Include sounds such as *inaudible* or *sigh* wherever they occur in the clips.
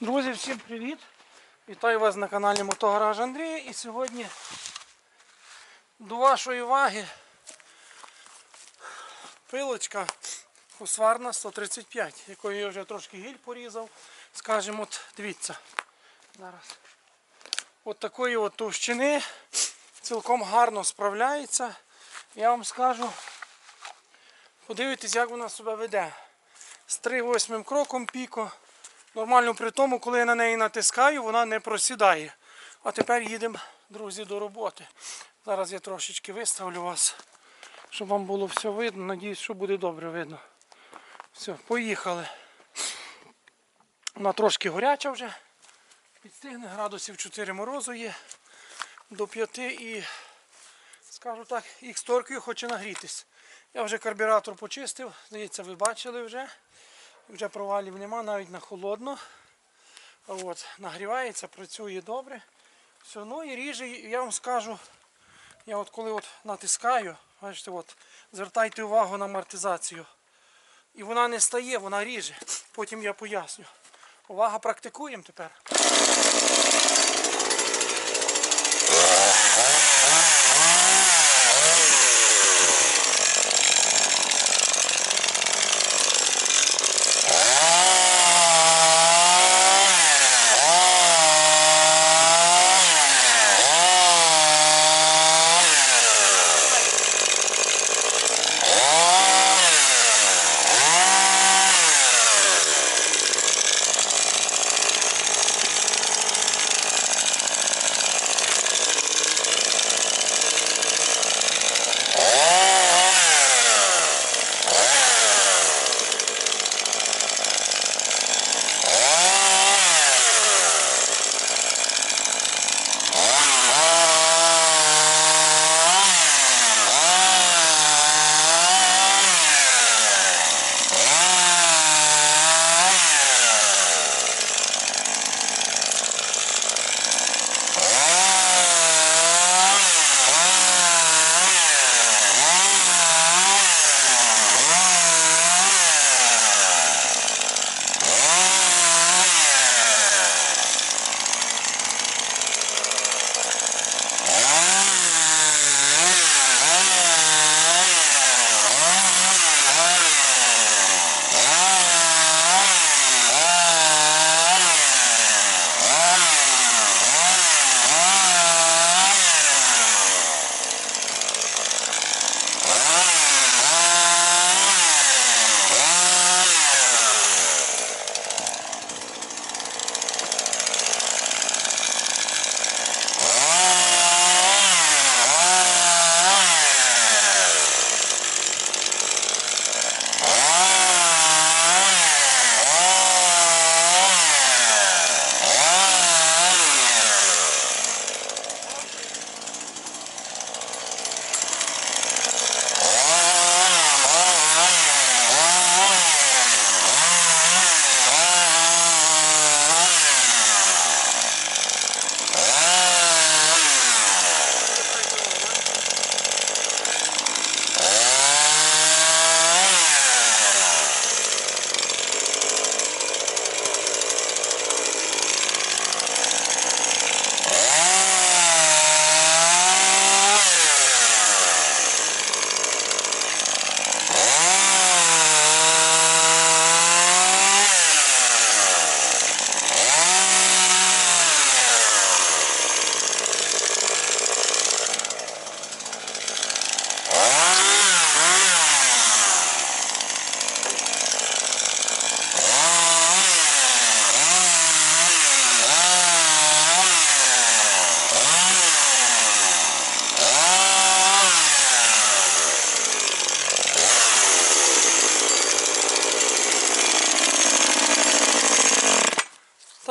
Друзі, всім привіт! Вітаю вас на каналі Мотогараж Андрія. І сьогодні до вашої уваги пилочка Husqvarna 135, якою я вже трошки гіль порізав. Скажімо, от дивіться. Зараз. От такої от товщини цілком гарно справляється. Я вам скажу, подивитесь, як вона себе веде. З 3-8 кроком піко. Нормально при тому, коли я на неї натискаю, вона не просідає. А тепер їдемо, друзі, до роботи. Зараз я трошечки виставлю вас, щоб вам було все видно. Надіюсь, що буде добре видно. Все, поїхали. Вона трошки горяча вже. Підстигне, градусів 4 морозу є до 5 і, скажу так, їх сторкою хоче нагрітись. Я вже карбюратор почистив, здається, ви бачили вже. Вже провалів нема, навіть на холодно. От, нагрівається, працює добре. Все, ну і ріже, я вам скажу, я от коли от натискаю, бачите, от, звертайте увагу на амортизацію. І вона не стає, вона ріже. Потім я поясню. Увага, практикуємо тепер.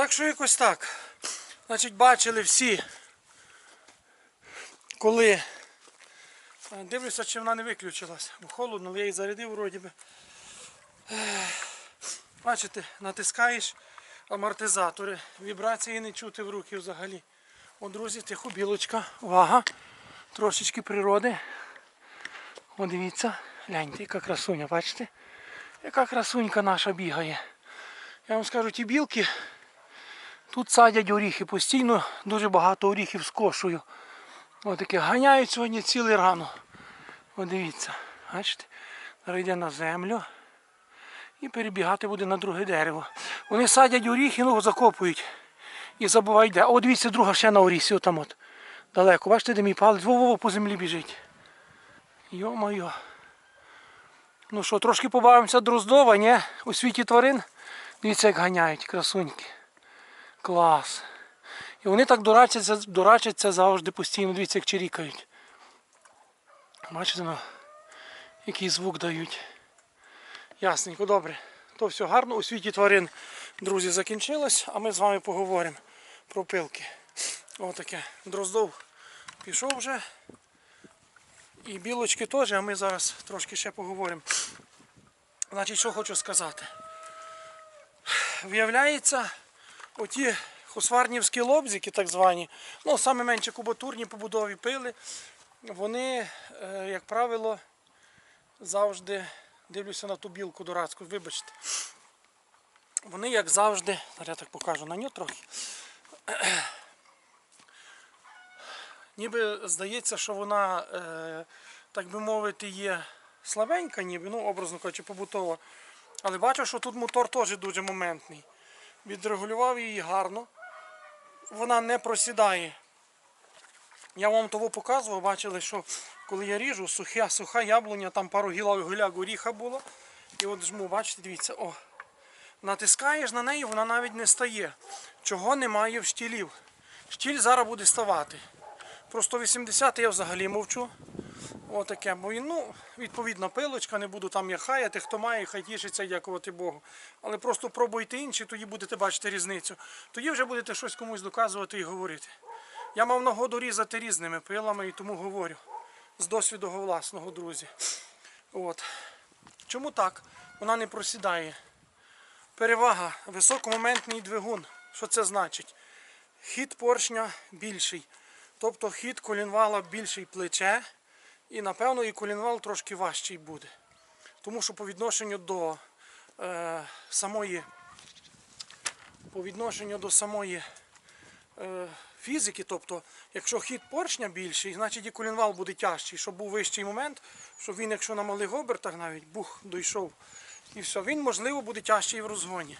Так що якось так. Значить, бачили всі, коли е, дивлюся, чи вона не виключилась. Бо холодно, але я її зарядив вроді би. Бачите, натискаєш амортизатори, вібрації не чути в руки взагалі. О, друзі, тихо, білочка, увага, трошечки природи. О, дивіться, гляньте, яка красуня, бачите? Яка красунька наша бігає. Я вам скажу, ті білки Тут садять оріхи, постійно дуже багато оріхів скошую. Ось таке ганяють сьогодні цілий рано. От дивіться, бачите, йде на землю і перебігати буде на друге дерево. Вони садять оріхи, ну закопують і забувають де. О, дивіться, друга ще на орісі, отам от. Далеко. Бачите, де мій палець? Во-во-во по землі біжить. Йо-моє. Ну що, трошки побавимося Дроздова, ні? У світі тварин. Дивіться, як ганяють, красуньки. Клас. І вони так дурачаться, дурачаться завжди постійно. Дивіться, як чирікають. Бачите, ну, який звук дають. Ясненько, добре. То все гарно. У світі тварин, друзі, закінчилось, а ми з вами поговоримо про пилки. Отаке. Дроздов пішов вже. І білочки теж, а ми зараз трошки ще поговоримо. Значить, що хочу сказати. Виявляється, оті хусварнівські лобзики, так звані, ну, саме менше кубатурні побудові пили, вони, е, як правило, завжди дивлюся на ту білку дурацьку, вибачте. Вони, як завжди, я так покажу на нього трохи. *clears throat* Ніби здається, що вона, е, так би мовити, є слабенька, ніби, ну, образно кажучи, побутова. Але бачу, що тут мотор теж дуже моментний. Відрегулював її гарно. Вона не просідає. Я вам того показував, бачили, що коли я ріжу, суха, суха яблуня, там пару гілок гуляк горіха було. І от жму, бачите, дивіться, о. Натискаєш на неї, вона навіть не стає. Чого немає в штілів. Штіль зараз буде ставати. Про 180 я взагалі мовчу. Отаке, бо ну, відповідна пилочка, не буду там я хаяти, хто має, хай тішиться, дякувати Богу. Але просто пробуйте інші, тоді будете бачити різницю. Тоді вже будете щось комусь доказувати і говорити. Я мав нагоду різати різними пилами і тому говорю. З досвіду власного, друзі. От. Чому так? Вона не просідає. Перевага, високомоментний двигун. Що це значить? Хід поршня більший. Тобто хід колінвала більший плече. І напевно і колінвал трошки важчий буде. Тому що по відношенню до е, самої по відношенню до самої е, фізики, тобто, якщо хід поршня більший, значить і колінвал буде тяжчий, щоб був вищий момент, щоб він, якщо на малих обертах навіть бух дійшов, і все, він можливо буде тяжчий в розгоні.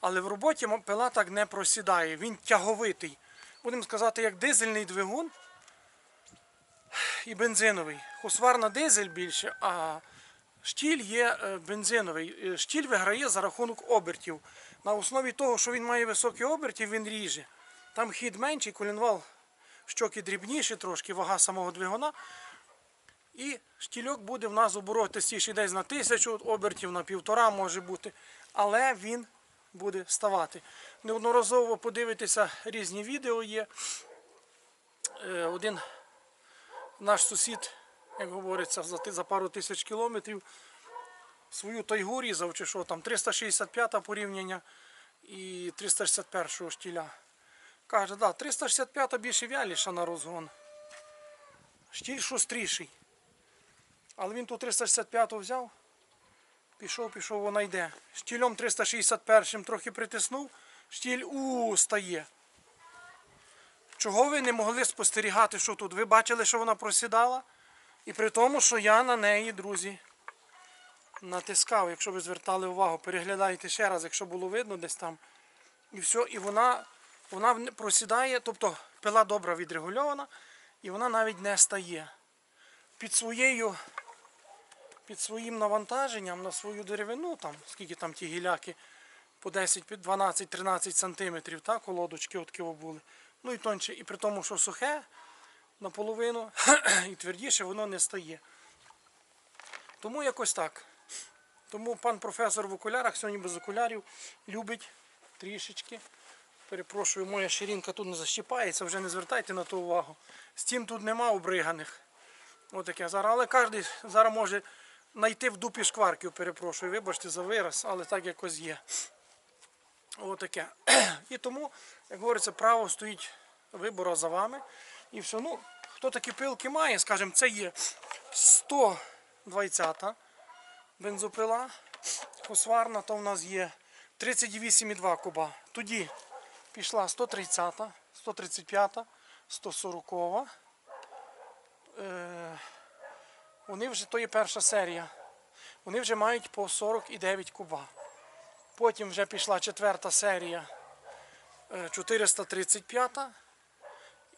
Але в роботі пила так не просідає, він тяговитий. Будемо сказати, як дизельний двигун і бензиновий. Хусвар на дизель більше, а штіль є е, бензиновий. Е, Штіль виграє за рахунок обертів. На основі того, що він має високі обертів, він ріже. Там хід менший, колінвал щоки дрібніші трошки, вага самого двигуна. І штільок буде в нас оборотистіший десь на тисячу обертів, на півтора може бути. Але він буде ставати. Неодноразово подивитися різні відео є. Е, Один наш сусід, як говориться, за, за пару тисяч кілометрів свою тайгу різав, чи що там, 365 порівняння і 361 штіля. Каже, да, 365 більше вяліша на розгон. Штіль шустріший. Але він ту 365 взяв, пішов, пішов, вона йде. Штілем 361 трохи притиснув, штіль у стає. Чого ви не могли спостерігати, що тут? Ви бачили, що вона просідала? І при тому, що я на неї, друзі, натискав, якщо ви звертали увагу, переглядайте ще раз, якщо було видно десь там. І все, і вона, вона просідає, тобто пила добре відрегульована, і вона навіть не стає. Під своєю, під своїм навантаженням на свою деревину, там, скільки там ті гіляки, по 10, 12, 13 сантиметрів, так, колодочки от були. Ну і тонче, і при тому, що сухе наполовину *clears throat* і твердіше воно не стає. Тому якось так. Тому пан професор в окулярах, сьогодні без окулярів, любить трішечки. Перепрошую, моя ширинка тут не защіпається, вже не звертайте на то увагу. Стін тут нема обриганих. Отаке зараз. Але кожен зараз може знайти в дупі шкварків, перепрошую, вибачте за вираз, але так якось є. Отаке. *clears throat* І тому, як говориться, право стоїть вибору за вами. І все. Ну, хто такі пилки має, скажімо, це є 120 бензопила. Хосварна, то в нас є 38,2 куба. Тоді пішла 130, 135, 140. Е, вони вже, то є перша серія. Вони вже мають по 49 куба. Потім вже пішла четверта серія е, 435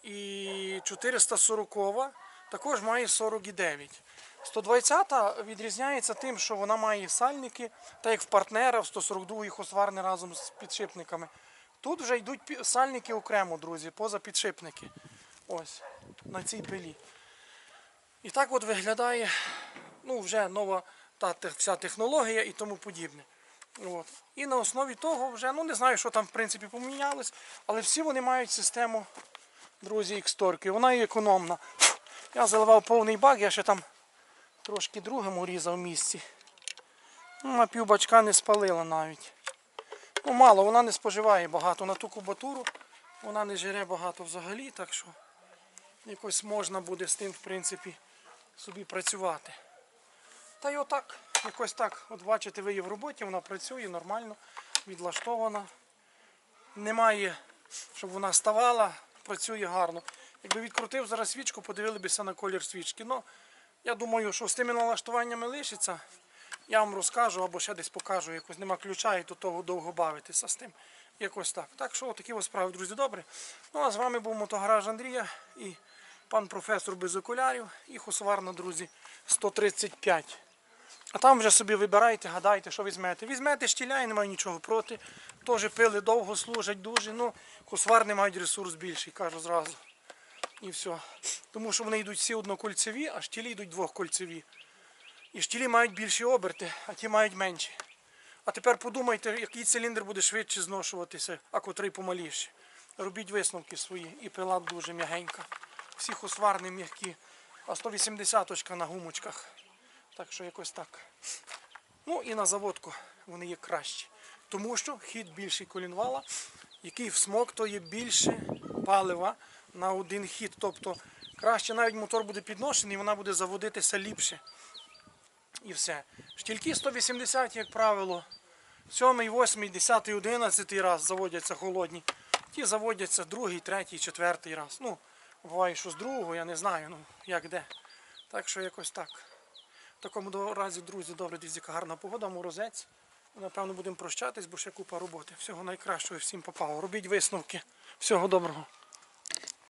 і 440 також має 49. 120 відрізняється тим, що вона має сальники, так як в партнера, в 142 хосварни разом з підшипниками. Тут вже йдуть сальники окремо, друзі, поза підшипники. Ось, на цій пилі. І так от виглядає ну, вже нова та вся технологія і тому подібне. От. І на основі того вже, ну не знаю, що там в принципі помінялось, але всі вони мають систему, друзі, ексторки. Вона і економна. Я заливав повний бак, я ще там трошки другим урізав в місці. Ну, на пів бачка не спалила навіть. Ну, мало, вона не споживає багато на ту кубатуру, вона не жире багато взагалі, так що якось можна буде з тим, в принципі, собі працювати. Та й отак, якось так. От бачите, ви її в роботі, вона працює нормально, відлаштована. Немає, щоб вона ставала, працює гарно. Якби відкрутив зараз свічку, подивилися на колір свічки. Ну, я думаю, що з тими налаштуваннями лишиться. Я вам розкажу або ще десь покажу, якось нема ключа і до того довго бавитися з тим. Якось так. Так що такі ось справи, друзі, добре. Ну а з вами був мотогараж Андрія і пан професор без окулярів і хосварна, друзі, 135. А там вже собі вибирайте, гадайте, що візьмете. Візьмете штіля і немає нічого проти. Теж пили довго служать дуже. Ну, хосварни мають ресурс більший, кажу зразу. І все. Тому що вони йдуть всі однокольцеві, а штілі йдуть двохкольцеві. І штілі мають більші оберти, а ті мають менші. А тепер подумайте, який циліндр буде швидше зношуватися, а котрий помаліше. Робіть висновки свої. І пила дуже м'ягенька. Всі хосварни м'які, а 180 очка на гумочках. Так що якось так. Ну і на заводку вони є кращі. Тому що хід більший колінвала, який всмоктує більше палива на один хід. Тобто краще навіть мотор буде підношений, вона буде заводитися ліпше. І все. Штільки 180, як правило, 7, 8, 10, 11 раз заводяться холодні. Ті заводяться другий, третій, четвертий раз. Ну, буває, що з другого, я не знаю, ну як де. Так що якось так. Такому разі, друзі, добре, яка гарна погода, морозець. Напевно, будемо прощатись, бо ще купа роботи. Всього найкращого всім попало. Робіть висновки. Всього доброго.